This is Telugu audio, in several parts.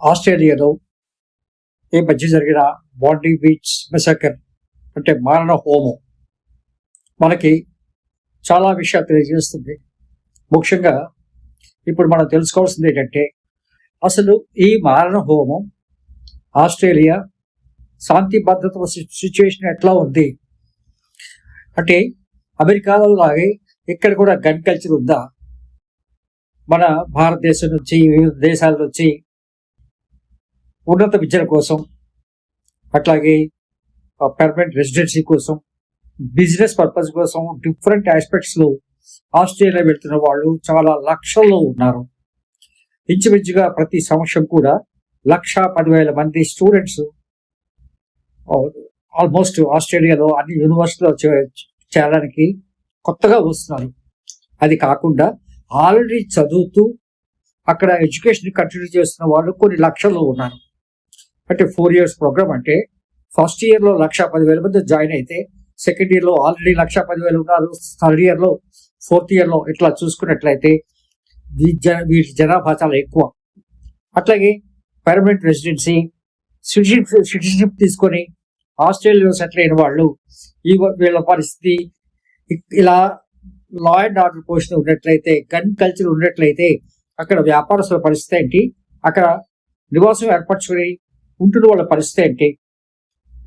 ఆస్ట్రేలియాలో ఈ మధ్య జరిగిన బాండీ బీచ్ మెసకర్ అంటే మారణ హోమం మనకి చాలా విషయాలు తెలియజేస్తుంది. ముఖ్యంగా ఇప్పుడు మనం తెలుసుకోవాల్సింది ఏంటంటే అసలు ఈ మారణ హోమం ఆస్ట్రేలియా శాంతి భద్రత సిచ్యువేషన్ ఎట్లా ఉంది? అంటే అమెరికాలో లాగే ఇక్కడ కూడా గన్ కల్చర్ ఉందా? మన భారతదేశం నుంచి వివిధ దేశాల నుంచి ఉన్నత విద్యల కోసం అట్లాగే పర్మనెంట్ రెసిడెన్సీ కోసం బిజినెస్ పర్పస్ కోసం డిఫరెంట్ ఆస్పెక్ట్స్లో ఆస్ట్రేలియా వెళ్తున్న వాళ్ళు చాలా లక్షల్లో ఉన్నారు. ఇంచుమించుగా ప్రతి సంవత్సరం కూడా లక్ష పదివేల మంది స్టూడెంట్స్ ఆల్మోస్ట్ ఆస్ట్రేలియాలో అన్ని యూనివర్సిటీలో చేరడానికి కొత్తగా వస్తున్నారు. అది కాకుండా ఆల్రెడీ చదువుతూ అక్కడ ఎడ్యుకేషన్ కంటిన్యూ చేస్తున్న వాళ్ళు కొన్ని లక్షల్లో ఉన్నారు. అంటే ఫోర్ ఇయర్స్ ప్రోగ్రామ్ అంటే ఫస్ట్ ఇయర్లో లక్ష పదివేల మంది జాయిన్ అయితే సెకండ్ ఇయర్లో ఆల్రెడీ లక్ష పదివేలు ఉన్నారు. థర్డ్ ఇయర్లో ఫోర్త్ ఇయర్లో ఇట్లా చూసుకున్నట్లయితే వీటి జనాభా చాలా ఎక్కువ. అట్లాగే పర్మనెంట్ రెసిడెన్సీ సిటిజన్షిప్ సిటిజన్షిప్ తీసుకొని ఆస్ట్రేలియాలో సెటిల్ అయిన వాళ్ళు ఈ వీళ్ళ పరిస్థితి ఇలా లా అండ్ ఆర్డర్ పోషన్ ఉన్నట్లయితే గన్ కల్చర్ ఉన్నట్లయితే అక్కడ వ్యాపారస్తుల పరిస్థితి ఏంటి? అక్కడ నివాసం ఏర్పరచుకుని ఉంటున్న వాళ్ళ పరిస్థితి ఏంటి?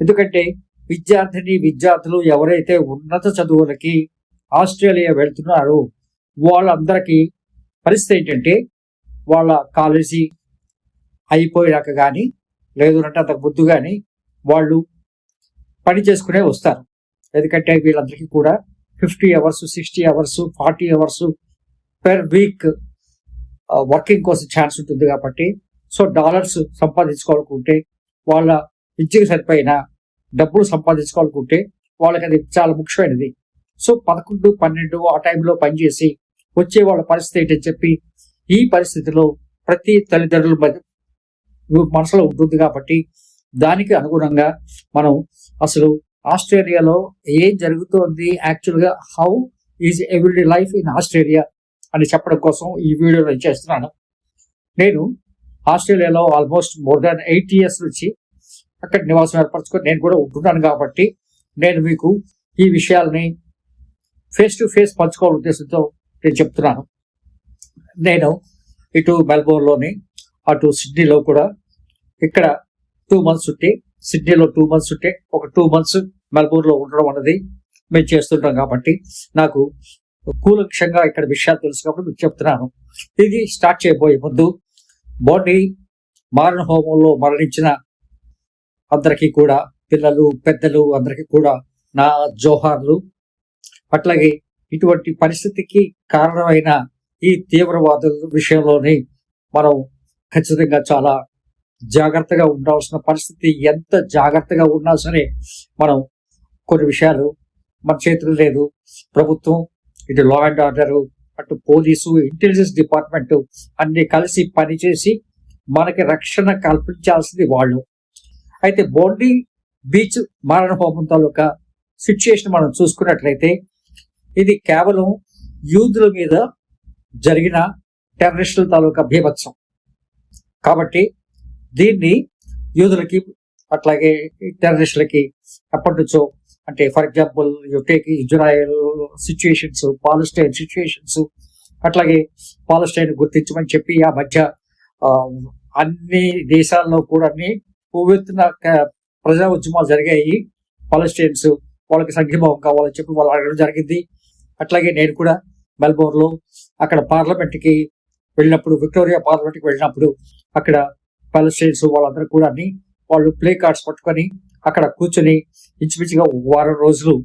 ఎందుకంటే విద్యార్థిని విద్యార్థులు ఎవరైతే ఉన్నత చదువులకి ఆస్ట్రేలియా వెళ్తున్నారో వాళ్ళందరికీ పరిస్థితి ఏంటంటే వాళ్ళ కాలేజీ అయిపోయాక కానీ లేదు అంటే అంతకు ముందు కానీ వాళ్ళు పని చేసుకునే వస్తారు. ఎందుకంటే వీళ్ళందరికీ కూడా fifty hours sixty hours forty hours per week working కోసం ఛాన్స్ ఉంటుంది కాబట్టి సో డాలర్స్ సంపాదించుకోవాలనుకుంటే వాళ్ళ విద్యకు సరిపోయిన డబ్బులు సంపాదించుకోవాలనుకుంటే వాళ్ళకి అది చాలా ముఖ్యమైనది. సో పదకొండు పన్నెండు ఆ టైంలో పనిచేసి వచ్చే వాళ్ళ పరిస్థితి ఏంటని చెప్పి ఈ పరిస్థితిలో ప్రతి తల్లిదండ్రుల మనసులో ఉంటుంది కాబట్టి దానికి అనుగుణంగా మనం అసలు ఆస్ట్రేలియాలో ఏం జరుగుతోంది యాక్చువల్గా how is everyday life in Australia అని చెప్పడం కోసం ఈ వీడియోలో చేస్తున్నాను. నేను ఆస్ట్రేలియాలో almost more than eight years నుంచి అక్కడ నివాసం ఏర్పరచుకొని నేను కూడా ఉంటున్నాను కాబట్టి నేను మీకు ఈ విషయాల్ని ఫేస్ టు ఫేస్ పంచుకోవాల ఉద్దేశంతో నేను చెప్తున్నాను. నేను ఇటు మెల్బోర్న్లోని అటు సిడ్నీలో కూడా ఇక్కడ టూ మంత్స్ ఉంటే సిడ్నీలో టూ మంత్స్ ఉంటే ఒక టూ మంత్స్ మెల్బోర్న్లో ఉండడం అన్నది మేము చేస్తుంటాం కాబట్టి నాకు కూలక్షంగా ఇక్కడ విషయాలు తెలుసు కాబట్టి మీకు చెప్తున్నాను. ఇది స్టార్ట్ చేయబోయే ముందు బాడీ మారణ హోమంలో మరణించిన అందరికీ కూడా పిల్లలు పెద్దలు అందరికీ కూడా నా జోహార్లు. అట్లాగే ఇటువంటి పరిస్థితికి కారణమైన ఈ తీవ్రవాదుల విషయంలోని మనం ఖచ్చితంగా చాలా జాగ్రత్తగా ఉండాల్సిన పరిస్థితి ఎంత జాగ్రత్తగా ఉన్నా సరే మనం కొన్ని విషయాలు మన చేతులు లేదు. ప్రభుత్వం ఇటు లా అండ్ ఆర్డరు అటు పోలీసు ఇంటెలిజెన్స్ డిపార్ట్మెంట్ అన్ని కలిసి పనిచేసి మనకి రక్షణ కల్పించాల్సింది వాళ్ళు. అయితే బోండి బీచ్ మారణ హోమం తాలూకా సిచ్యుయేషన్ మనం చూసుకున్నట్లయితే ఇది కేవలం యూదుల మీద జరిగిన టెర్రరిస్టుల తాలూకా భీభత్సం. కాబట్టి దీన్ని యూదులకి అట్లాగే టెర్రరిస్టులకి ఎప్పటి నుంచో అంటే for example you take Israel situations Palestine situations అట్లాగే పాలస్టైన్ గుర్తించమని చెప్పి ఆ మధ్య అన్ని దేశాల్లో కూడా పువ్వెత్తున ప్రజా ఉద్యమాలు జరిగాయి. పాలస్టైన్స్ వాళ్ళకి సంఘీభావం కావాలని చెప్పి వాళ్ళు అడగడం జరిగింది. అట్లాగే నేను కూడా మెల్బోర్న్లో అక్కడ పార్లమెంట్కి వెళ్ళినప్పుడు విక్టోరియా పార్లమెంట్కి వెళ్ళినప్పుడు అక్కడ పాలస్టైన్స్ వాళ్ళందరూ కూడా వాళ్ళు ప్లే కార్డ్స్ పట్టుకొని అక్కడ కూర్చుని ఇంచుమించుగా వారం రోజులు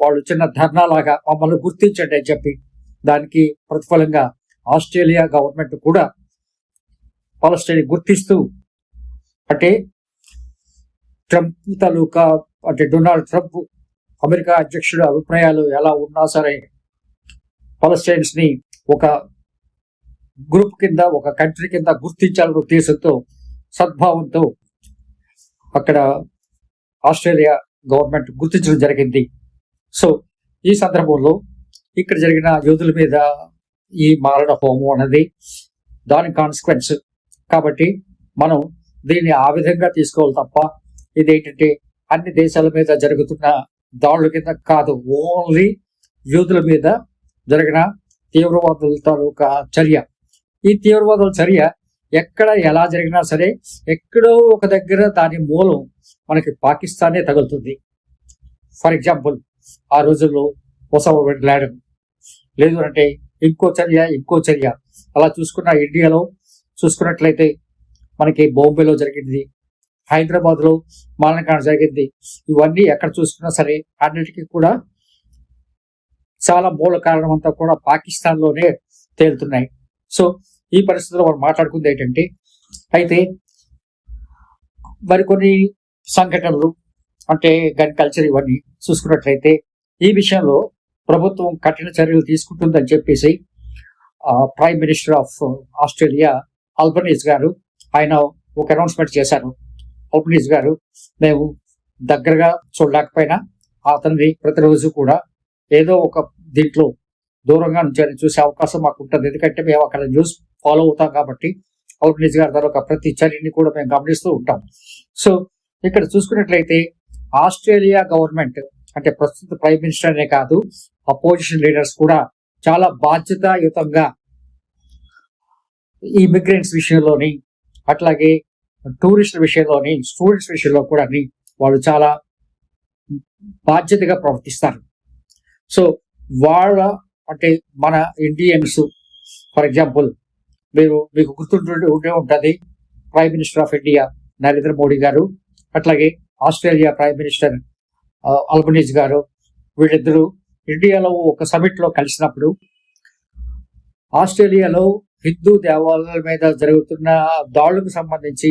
వాళ్ళు చిన్న ధర్నా లాగా మమ్మల్ని గుర్తించండి అని చెప్పి దానికి ప్రతిఫలంగా ఆస్ట్రేలియా గవర్నమెంట్ కూడా పాలస్టైన్ గుర్తిస్తూ అంటే ట్రంప్ తాలూకా అంటే డొనాల్డ్ ట్రంప్ అమెరికా అధ్యక్షుడు అభిప్రాయాలు ఎలా ఉన్నా సరే పాలస్టైన్స్ని ఒక గ్రూప్ కింద ఒక కంట్రీ కింద గుర్తించాలనే ఉద్దేశంతో సద్భావంతో అక్కడ ఆస్ట్రేలియా గవర్నమెంట్ గుర్తించడం జరిగింది. సో ఈ సందర్భంలో ఇక్కడ జరిగిన యోధుల మీద ఈ మారణ హోమం అనేది దాని కాన్సిక్వెన్స్ కాబట్టి మనం దీన్ని ఆ విధంగా తీసుకోవాలి తప్ప ఇదేంటంటే అన్ని దేశాల మీద జరుగుతున్న దాడుల కింద కాదు ఓన్లీ యూదుల మీద జరిగిన తీవ్రవాదుల తాలూకా చర్య. ఈ తీవ్రవాదుల చర్య ఎక్కడ ఎలా జరిగినా సరే ఎక్కడో ఒక దగ్గర దాని మూలం మనకి పాకిస్తానే తగులుతుంది. ఫర్ ఎగ్జాంపుల్ ఆ రోజుల్లో ఒసామా బిన్ లాడెన్ లేదు అంటే ఇంకో చర్య ఇంకో చర్య. అలా చూసుకున్న ఇండియాలో చూసుకున్నట్లయితే మనకి బాంబేలో జరిగింది హైదరాబాద్లో మాలనకాండ జరిగింది. ఇవన్నీ ఎక్కడ చూసుకున్నా సరే అన్నిటికీ కూడా చాలా మూల కారణం అంతా కూడా పాకిస్తాన్లోనే తేలుతున్నాయి. సో ఈ పరిస్థితుల్లో మనం మాట్లాడుకుంది ఏంటంటే అయితే మరికొన్ని సంఘటనలు అంటే గన్ కల్చర్ ఇవన్నీ చూసుకున్నట్లయితే ఈ విషయంలో ప్రభుత్వం కఠిన చర్యలు తీసుకుంటుందని చెప్పేసి prime minister of Australia Albanese గారు ఆయన ఒక అనౌన్స్మెంట్ చేశారు. అల్బనీస్ గారు మేము దగ్గరగా చూడలేకపోయినా అతన్ని ప్రతిరోజు కూడా ఏదో ఒక దీంట్లో దూరంగా నుంచి చూసే అవకాశం మాకు ఉంటుంది. ఎందుకంటే మేము అక్కడ న్యూస్ ఫాలో అవుతాం కాబట్టి అల్బనీస్ గారి ద్వారా ఒక ప్రతి చర్యని కూడా మేము గమనిస్తూ ఉంటాం. సో ఇక్కడ చూసుకున్నట్లయితే ఆస్ట్రేలియా గవర్నమెంట్ అంటే ప్రస్తుత ప్రైమ్ మినిస్టర్ అనే కాదు అపోజిషన్ లీడర్స్ కూడా చాలా బాధ్యతాయుతంగా ఇమిగ్రెంట్స్ విషయంలోని అట్లాగే టూరిస్ట్ విషయంలోని స్టూడెంట్స్ విషయంలో కూడా వాళ్ళు చాలా బాధ్యతగా ప్రవర్తిస్తారు. సో వాళ్ళ అంటే మన ఇండియన్స్ ఫర్ ఎగ్జాంపుల్ మీరు మీకు గుర్తుంటుండే ఉండే ఉంటుంది. Prime minister of India Narendra Modi గారు అట్లాగే ఆస్ట్రేలియా ప్రైమ్ మినిస్టర్ అల్బనీజ్ గారు వీళ్ళిద్దరూ ఇండియాలో ఒక సమిట్లో కలిసినప్పుడు ఆస్ట్రేలియాలో హిందూ దేవాలయాల మీద జరుగుతున్న దాడులకు సంబంధించి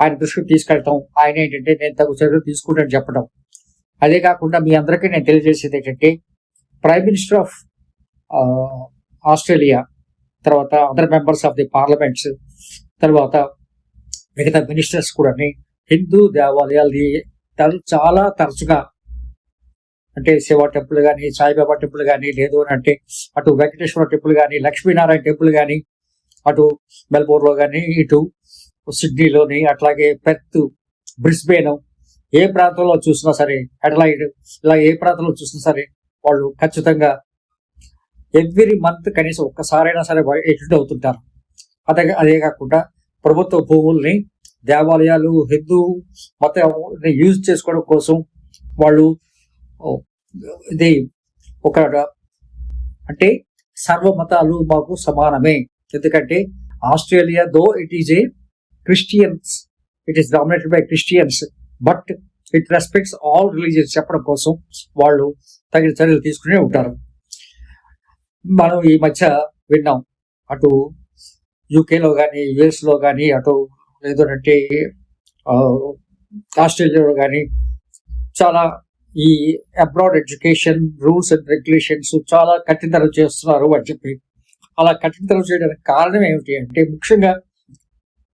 ఆయన దృష్టికి తీసుకెళ్తాం ఆయన ఏంటంటే నేను తగు చర్యలు తీసుకుంటాను చెప్పడం అదే కాకుండా మీ అందరికీ నేను తెలియజేసేది ఏంటంటే ప్రైమ్ మినిస్టర్ ఆఫ్ ఆస్ట్రేలియా తర్వాత other members of the parliaments తర్వాత మిగతా మినిస్టర్స్ కూడా హిందూ దేవాలయాలు చాలా తరచుగా అంటే శివ టెంపుల్ కానీ సాయిబాబా టెంపుల్ కానీ లేదు అని అంటే అటు వెంకటేశ్వర టెంపుల్ కానీ లక్ష్మీనారాయణ టెంపుల్ కానీ అటు మెల్బోర్న్లో కానీ ఇటు సిడ్నీలోని అట్లాగే పెర్త్ బ్రిస్బేన్ ఏ ప్రాంతంలో చూసినా సరే అడలైడ్ ఇలా ఏ ప్రాంతంలో చూసినా సరే వాళ్ళు ఖచ్చితంగా ఎవ్రీ మంత్ కనీసం ఒక్కసారైనా సరే ఎటెండ్ అవుతుంటారు. అదే అదే కాకుండా ప్రభుత్వ భూముల్ని దేవాలయాలు హిందూ మతం యూజ్ చేసుకోవడం కోసం వాళ్ళు ఇది ఒక అంటే సర్వ మతాలు మాకు సమానమే. ఎందుకంటే Australia though it is a Christians it is dominated by Christians but it respects all religions చెప్పడం కోసం వాళ్ళు తగిన చర్యలు తీసుకునే ఉంటారు. మనం ఈ మధ్య విన్నాం. అటు యూకేలో కానీ యుఎస్లో కానీ అటు లేదంటే ఆస్ట్రేలియాలో కానీ చాలా ఈ abroad education rules and regulations చాలా కఠినతరం చేస్తున్నారు అని చెప్పి. అలా కఠినతరం చేయడానికి కారణం ఏమిటి అంటే ముఖ్యంగా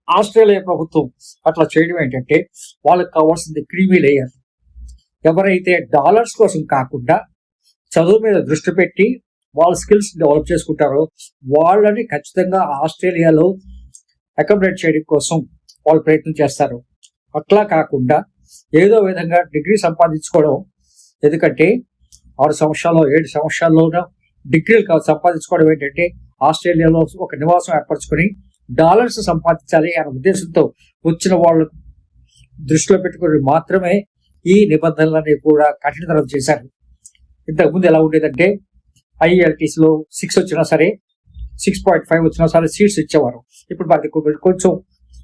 ఆస్ట్రేలియా ప్రభుత్వం అట్లా చేయడం ఏంటంటే వాళ్ళకి కావాల్సింది క్రీమీ లేయర్. ఎవరైతే డాలర్స్ కోసం కాకుండా చదువు మీద దృష్టి పెట్టి వాళ్ళ స్కిల్స్ డెవలప్ చేసుకుంటారో. వాళ్ళని ఖచ్చితంగా ఆస్ట్రేలియాలో అకామిడేట్ చేయడం కోసం వాళ్ళు ప్రయత్నం చేస్తారు. అట్లా కాకుండా ఏదో విధంగా డిగ్రీ సంపాదించుకోవడం ఎందుకంటే ఆరు సంవత్సరాల్లో ఏడు సంవత్సరాల్లోనూ డిగ్రీలు సంపాదించుకోవడం ఏంటంటే ఆస్ట్రేలియాలో ఒక నివాసం ఏర్పరచుకొని డాలర్స్ సంపాదించాలి అనే ఉద్దేశంతో వచ్చిన వాళ్ళు దృష్టిలో పెట్టుకుని మాత్రమే ఈ నిబంధనలన్నీ కూడా కఠినతరం చేశారు. ఇంతకుముందు ఎలా ఉండేదంటే లో సిక్స్ వచ్చినా సరే సిక్స్ పాయింట్ ఫైవ్ వచ్చినా సరే సీట్స్ ఇచ్చేవారు. ఇప్పుడు వారికి కొంచెం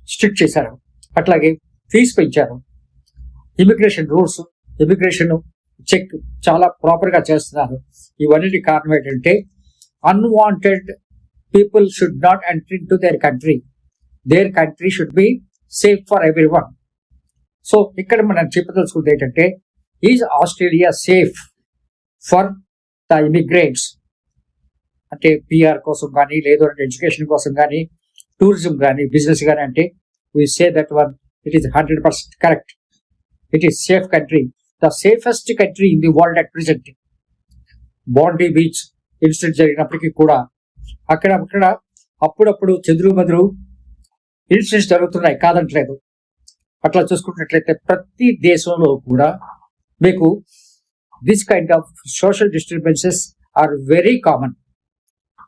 స్ట్రిక్ట్ చేశారు. అట్లాగే ఫీజు పెంచారు. ఇమిగ్రేషన్ రూల్స్ ఇమిగ్రేషన్ చెక్ చాలా ప్రాపర్గా చేస్తున్నారు. ఇవన్నీ కారణం ఏంటంటే unwanted people should not enter to their country their country should be safe for every one so ఇక్కడ మనం చెప్పదలుచుకుంది ఏంటంటే is Australia safe for the immigrants అంటే పిఆర్ కోసం కానీ లేదు అంటే ఎడ్యుకేషన్ కోసం కానీ టూరిజం కానీ బిజినెస్ కానీ అంటే we say that one it is hundred percent correct it is safe country the safest country in the world at present Bondi beach incident జరిగినప్పటికీ కూడా అక్కడ అక్కడ అప్పుడప్పుడు చెదురు మదురు ఇన్సిడెంట్స్ జరుగుతున్నాయి కాదంటలేదు. అట్లా చూసుకున్నట్లయితే ప్రతి దేశంలో కూడా మీకు this kind of social disturbances are very common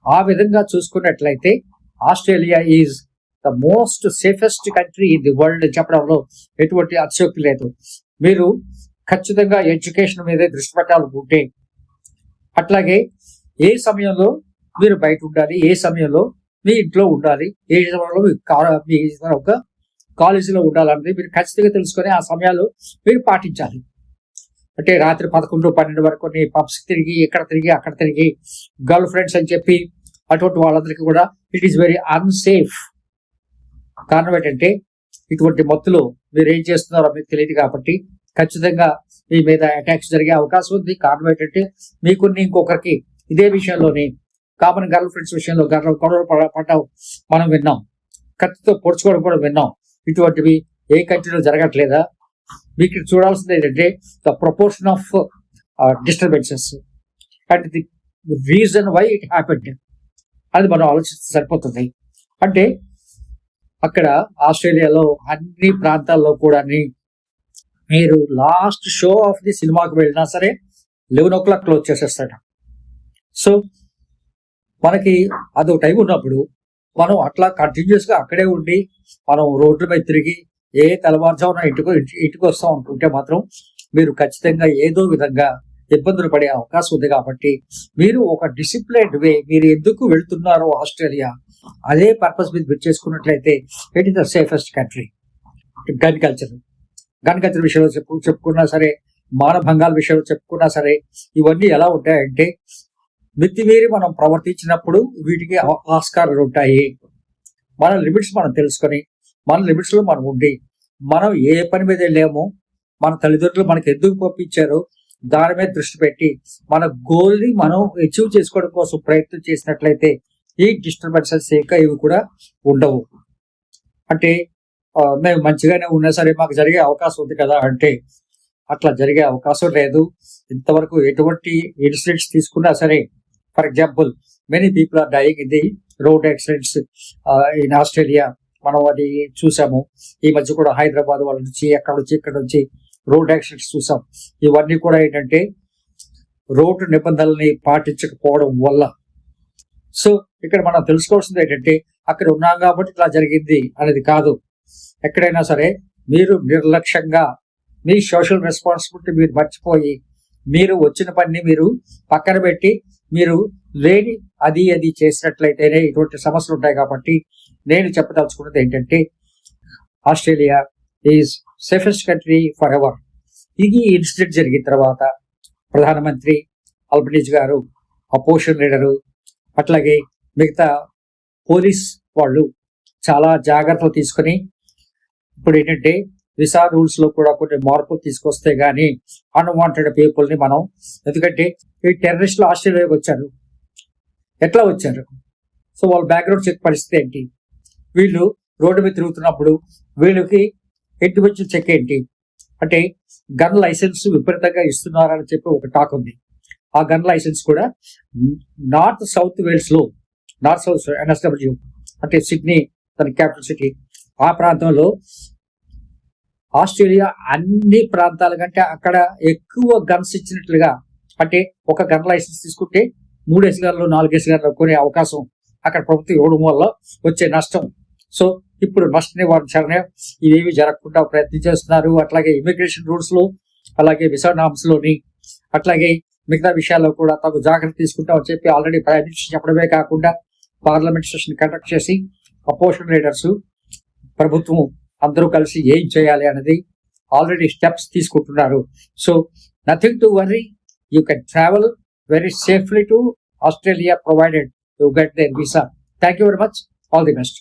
ఆ విధంగా చూసుకున్నట్లయితే Australia is the most safest country in the world చెప్పడంలో ఎటువంటి అత్యోక్తి లేదు. మీరు ఖచ్చితంగా ఎడ్యుకేషన్ మీదే దృష్టి పెట్టాలనుకుంటే అట్లాగే ఏ సమయంలో మీరు బయట ఉండాలి ఏ సమయంలో మీ ఇంట్లో ఉండాలి ఏ సమయంలో మీ మీ ఒక కాలేజీలో ఉండాలన్నది మీరు ఖచ్చితంగా తెలుసుకొని ఆ సమయాలు మీరు పాటించాలి. అంటే రాత్రి పదకొండు పన్నెండు వరకు కొన్ని పబ్స్ తిరిగి ఇక్కడ తిరిగి అక్కడ తిరిగి గర్ల్ ఫ్రెండ్స్ అని చెప్పి అటువంటి వాళ్ళందరికీ కూడా ఇట్ ఈస్ వెరీ అన్సేఫ్ కారణం ఏంటంటే ఇటువంటి మత్తులో మీరు ఏం చేస్తున్నారో మీకు తెలియదు కాబట్టి ఖచ్చితంగా మీ మీద అటాక్స్ జరిగే అవకాశం ఉంది. కారణం ఏంటంటే మీకు ఇంకొకరికి ఇదే విషయంలోని కామన్ గర్ల్ ఫ్రెండ్స్ విషయంలో గర్ల గొడవ పడటం మనం విన్నాం. కత్తితో పొడుచుకోవడం కూడా విన్నాం. ఇటువంటివి ఏ కంట్రీలో జరగట్లేదా? మీకు చూడాల్సింది ఏంటంటే the proportion of disturbances and the reason why it happened అది మనం ఆలోచిస్తే సరిపోతుంది. అంటే అక్కడ ఆస్ట్రేలియాలో అన్ని ప్రాంతాల్లో కూడా మీరు లాస్ట్ షో ఆఫ్ ది సినిమాకి వెళ్ళినా సరే లెవెన్ ఓ క్లాక్ క్లోజ్ చేసేస్తాడు సో మనకి అదో టైం ఉన్నప్పుడు మనం అట్లా కంటిన్యూస్గా అక్కడే ఉండి మనం రోడ్ల మీద తిరిగి ఏ తెల్లవారుజామున ఇంటికో ఇంటికి వస్తాం అనుకుంటే మాత్రం మీరు ఖచ్చితంగా ఏదో విధంగా ఇబ్బందులు పడే అవకాశం ఉంది కాబట్టి మీరు ఒక డిసిప్లైన్డ్ వే మీరు ఎందుకు వెళ్తున్నారో ఆస్ట్రేలియా అదే పర్పస్ మీద మీరు చేసుకున్నట్లయితే it is the safest country gun culture gun culture విషయంలో చెప్పు చెప్పుకున్నా సరే మానభంగాల విషయంలో చెప్పుకున్నా సరే ఇవన్నీ ఎలా ఉంటాయంటే మితిమీరి మనం ప్రవర్తించినప్పుడు వీటికి ఆ- ఆస్కారాలు ఉంటాయి. మన లిమిట్స్ మనం తెలుసుకొని మన లిమిట్స్లో మనం ఉండి మనం ఏ పని మీద వెళ్ళామో మన తల్లిదండ్రులు మనకి ఎందుకు పంపించారో దాని మీద దృష్టి పెట్టి మన గోల్ని మనం అచీవ్ చేసుకోవడం కోసం ప్రయత్నం చేసినట్లయితే ఈ డిస్టర్బెన్సెస్ ఇంకా ఇవి కూడా ఉండవు. అంటే మేము మంచిగానే ఉన్నా సరే మాకు జరిగే అవకాశం ఉంది కదా అంటే అట్లా జరిగే అవకాశం లేదు. ఇంతవరకు ఎటువంటి ఇన్సిడెంట్స్ తీసుకున్నా సరే for example many people are dying in the road accidents in Australia మనం అది చూసాము. ఈ మధ్య కూడా హైదరాబాద్ వాళ్ళ నుంచి అక్కడ నుంచి ఇక్కడ నుంచి రోడ్ యాక్సిడెంట్స్ చూసాం. ఇవన్నీ కూడా ఏంటంటే రోడ్డు నిబంధనల్ని పాటించకపోవడం వల్ల. సో ఇక్కడ మనం తెలుసుకోవాల్సింది ఏంటంటే అక్కడ ఉన్నాం కాబట్టి ఇట్లా జరిగింది అనేది కాదు. ఎక్కడైనా సరే మీరు నిర్లక్ష్యంగా మీ సోషల్ రెస్పాన్సిబిలిటీ మీరు మర్చిపోయి మీరు వచ్చిన పని మీరు పక్కన పెట్టి మీరు లేని అది అది చేసినట్లయితేనే ఇటువంటి సమస్యలు ఉంటాయి కాబట్టి నేను చెప్పదలుచుకున్నది ఏంటంటే Australia is safest country for ever ఇది ఇన్సిడెంట్ జరిగిన తర్వాత ప్రధానమంత్రి అల్బనీజ్ గారు అపోజిషన్ లీడరు అట్లాగే మిగతా పోలీస్ వాళ్ళు చాలా జాగ్రత్తలు తీసుకొని ఇప్పుడు ఏంటంటే విసా రూల్స్లో కూడా కొన్ని మార్పులు తీసుకొస్తే గానీ అన్వాంటెడ్ పీపుల్ని మనం ఎందుకంటే ఈ టెర్రరిస్టులు ఆస్ట్రేలియాకి వచ్చారు. ఎట్లా వచ్చారు? సో వాళ్ళ బ్యాక్గ్రౌండ్ చెక్ పరిస్థితి ఏంటి? వీళ్ళు రోడ్డు మీద తిరుగుతున్నప్పుడు వీళ్ళకి ఇండివిజువల్ చెక్ ఏంటి? అంటే గన్ లైసెన్స్ విపరీతంగా ఇస్తున్నారని చెప్పి ఒక టాక్ ఉంది. ఆ గన్ లైసెన్స్ కూడా నార్త్ సౌత్ వేల్స్లో నార్త్ సౌత్ ఎన్ఎస్డబ్ల్యూ అంటే సిడ్నీ తన క్యాపిటల్ సిటీ ఆ ప్రాంతంలో ఆస్ట్రేలియా అన్ని ప్రాంతాల కంటే అక్కడ ఎక్కువ గన్స్ ఇచ్చినట్లుగా అంటే ఒక గన్ లైసెన్స్ తీసుకుంటే మూడేసి గన్లు నాలుగేసి గన్లు కొనే అవకాశం అక్కడ ప్రభుత్వం ఇవ్వడం వల్ల వచ్చే నష్టం సో ఇప్పుడు నష్ట నివారించాలని ఇవేవి జరగకుండా ప్రయత్నం చేస్తున్నారు. అట్లాగే ఇమిగ్రేషన్ రూల్స్లో అలాగే విసా నామ్స్లోని అట్లాగే మిగతా విషయాల్లో కూడా తగు జాగ్రత్త తీసుకుంటామని చెప్పి ఆల్రెడీ ప్రైమ్ మినిస్టర్ చెప్పడమే కాకుండా పార్లమెంట్ సెషన్ కండక్ట్ చేసి అపోజిషన్ లీడర్స్ ప్రభుత్వం అందరూ కలిసి ఏం చేయాలి అనేది ఆల్రెడీ స్టెప్స్ తీసుకుంటున్నారు. So nothing to worry you can travel very safely to Australia provided you get their visa thank you very much all the best